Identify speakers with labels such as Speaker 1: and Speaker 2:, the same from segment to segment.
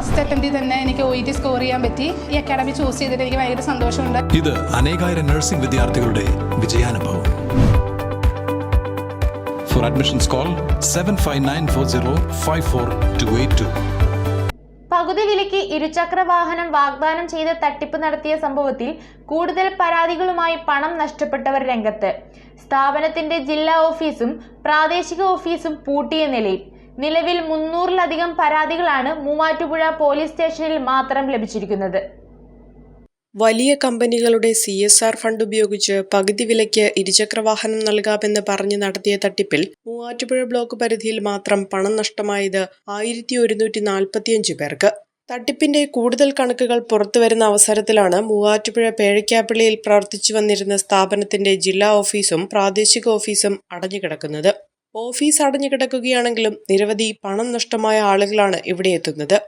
Speaker 1: First അറ്റംപ്റ്റിൽ തന്നെ എനിക്ക് O E T score ചെയ്യാൻ പറ്റി. ഈ അക്കാഡമി ചൂസ് ചെയ്തിട്ട് എനിക്ക് ഭയങ്കര സന്തോഷമുണ്ട്.
Speaker 2: ഇത് അനേകായിരം നഴ്സിംഗ് വിദ്യാർത്ഥികളുടെ വിജയാനുഭവം. For admissions call seven five nine four zero five four two eight two
Speaker 3: പകുതി വിലയ്ക്ക് ഇരുചക്ര വാഹനം വാഗ്ദാനം ചെയ്ത് തട്ടിപ്പ് നടത്തിയ സംഭവത്തിൽ കൂടുതൽ പരാതികളുമായി പണം നഷ്ടപ്പെട്ടവർ രംഗത്ത്. സ്ഥാപനത്തിന്റെ ജില്ലാ ഓഫീസും പ്രാദേശിക ഓഫീസും പൂട്ടിയ നിലയിൽ. നിലവിൽ മുന്നൂറിലധികം പരാതികളാണ് മൂവാറ്റുപുഴ പോലീസ് സ്റ്റേഷനിൽ മാത്രം ലഭിച്ചിരിക്കുന്നത്.
Speaker 4: വലിയ കമ്പനികളുടെ സി എസ് ആർ ഫണ്ട് ഉപയോഗിച്ച് പകുതി വിലയ്ക്ക് ഇരുചക്രവാഹനം നൽകാമെന്ന് പറഞ്ഞ് നടത്തിയ തട്ടിപ്പിൽ മൂവാറ്റുപുഴ ബ്ലോക്ക് പരിധിയിൽ മാത്രം പണം നഷ്ടമായത് ആയിരത്തി ഒരുന്നൂറ്റി നാൽപ്പത്തിയഞ്ച് പേർക്ക്. തട്ടിപ്പിന്റെ കൂടുതൽ കണക്കുകൾ പുറത്തുവരുന്ന അവസരത്തിലാണ് മൂവാറ്റുപുഴ പേഴയ്ക്കാപ്പള്ളിയിൽ പ്രവർത്തിച്ചു വന്നിരുന്ന സ്ഥാപനത്തിന്റെ ജില്ലാ ഓഫീസും പ്രാദേശിക ഓഫീസും അടഞ്ഞുകിടക്കുന്നത്. ഓഫീസ് അടഞ്ഞു കിടക്കുകയാണെങ്കിലും നിരവധി പണം നഷ്ടമായ ആളുകളാണ് ഇവിടെ എത്തുന്നത്.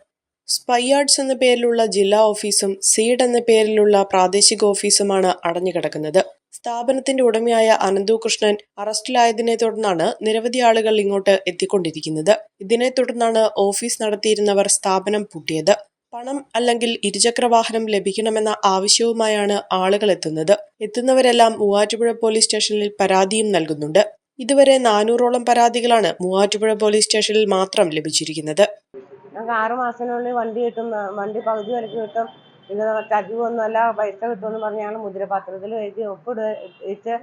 Speaker 4: സ്പൈയാർഡ്സ് എന്ന പേരിലുള്ള ജില്ലാ ഓഫീസും സീഡ് എന്ന പേരിലുള്ള പ്രാദേശിക ഓഫീസുമാണ് അടഞ്ഞു കിടക്കുന്നത്. സ്ഥാപനത്തിന്റെ ഉടമയായ അനന്തു കൃഷ്ണൻ അറസ്റ്റിലായതിനെ തുടർന്നാണ് നിരവധി ആളുകൾ ഇങ്ങോട്ട് എത്തിക്കൊണ്ടിരിക്കുന്നത്. ഇതിനെ തുടർന്നാണ് ഓഫീസ് നടത്തിയിരുന്നവർ സ്ഥാപനം പൂട്ടിയത്. പണം അല്ലെങ്കിൽ ഇരുചക്ര വാഹനം ലഭിക്കണമെന്ന ആവശ്യവുമായാണ് ആളുകൾ എത്തുന്നത്. എത്തുന്നവരെല്ലാം മൂവാറ്റുപുഴ പോലീസ് സ്റ്റേഷനിൽ പരാതിയും നൽകുന്നുണ്ട്. ഇതുവരെ നാനൂറോളം പരാതികളാണ് മൂവാറ്റുപുഴ പോലീസ് സ്റ്റേഷനിൽ മാത്രം ലഭിച്ചിരിക്കുന്നത്.
Speaker 5: ഞങ്ങൾക്ക് ആറ് വണ്ടി കിട്ടും വണ്ടി പകുതി വരയ്ക്ക് കിട്ടും. ഇത് ചതിവൊന്നുമല്ല പൈസ കിട്ടുമെന്ന് പറഞ്ഞ് ഞങ്ങൾ മുദ്രപത്രത്തിൽ എഴുതി ഒപ്പിട പൈസയും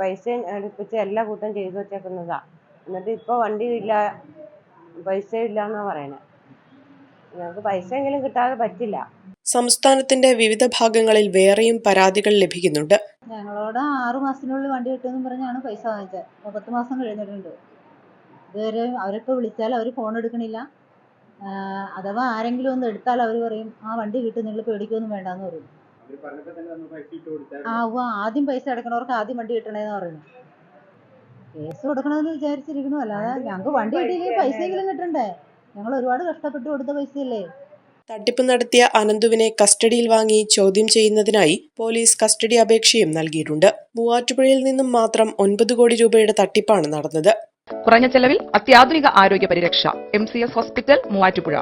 Speaker 5: പൈസ അടുപ്പിച്ച് എല്ലാ കൂട്ടം ചെയ്തു വെച്ചേക്കുന്നതാണ് എന്നിട്ട് ഇപ്പോൾ വണ്ടി ഇല്ല പൈസ ഇല്ല എന്നാണ് പറയണത് ഞങ്ങൾക്ക് പൈസ എങ്കിലും കിട്ടാതെ പറ്റില്ല.
Speaker 4: സംസ്ഥാനത്തിന്റെ വിവിധ ഭാഗങ്ങളിൽ വേറെയും പരാതികൾ ലഭിക്കുന്നുണ്ട്.
Speaker 6: ഞങ്ങളോട് ആറു മാസത്തിനുള്ളിൽ വണ്ടി കിട്ടുമെന്ന് പറഞ്ഞാണ് പൈസ വാങ്ങിച്ചത്. അപ്പോൾ പത്ത് മാസം കഴിഞ്ഞിട്ടുണ്ട്. ഇതുവരെ അവരിപ്പോൾ വിളിച്ചാൽ അവർ ഫോൺ എടുക്കണില്ല. അഥവാ ആരെങ്കിലും ഒന്ന് എടുത്താൽ അവർ പറയും ആ വണ്ടി കിട്ടും നിങ്ങൾ പേടിക്കൊന്നും വേണ്ടെന്ന് പറയും. ആ ആദ്യം പൈസ അടക്കണവർക്ക് ആദ്യം വണ്ടി കിട്ടണേന്ന് പറയുന്നു കേസ് കൊടുക്കണമെന്ന് വിചാരിച്ചിരിക്കണു അല്ലാതെ ഞങ്ങൾക്ക് വണ്ടി കിട്ടിയില്ലെങ്കിൽ പൈസ എങ്കിലും കിട്ടണ്ടേ? ഞങ്ങൾ ഒരുപാട് കഷ്ടപ്പെട്ട് കൊടുത്ത പൈസയല്ലേ?
Speaker 4: തട്ടിപ്പ് നടത്തിയ അനന്തുവിനെ കസ്റ്റഡിയിൽ വാങ്ങി ചോദ്യം ചെയ്യുന്നതിനായി പോലീസ് കസ്റ്റഡി അപേക്ഷയും നൽകിയിട്ടുണ്ട്. മൂവാറ്റുപുഴയിൽ നിന്നും മാത്രം ഒൻപത് കോടി രൂപയുടെ തട്ടിപ്പാണ് നടന്നത്.
Speaker 7: കുറഞ്ഞ ചെലവിൽ അത്യാധുനിക ആരോഗ്യ പരിരക്ഷ M C S hospital Muvattupuzha.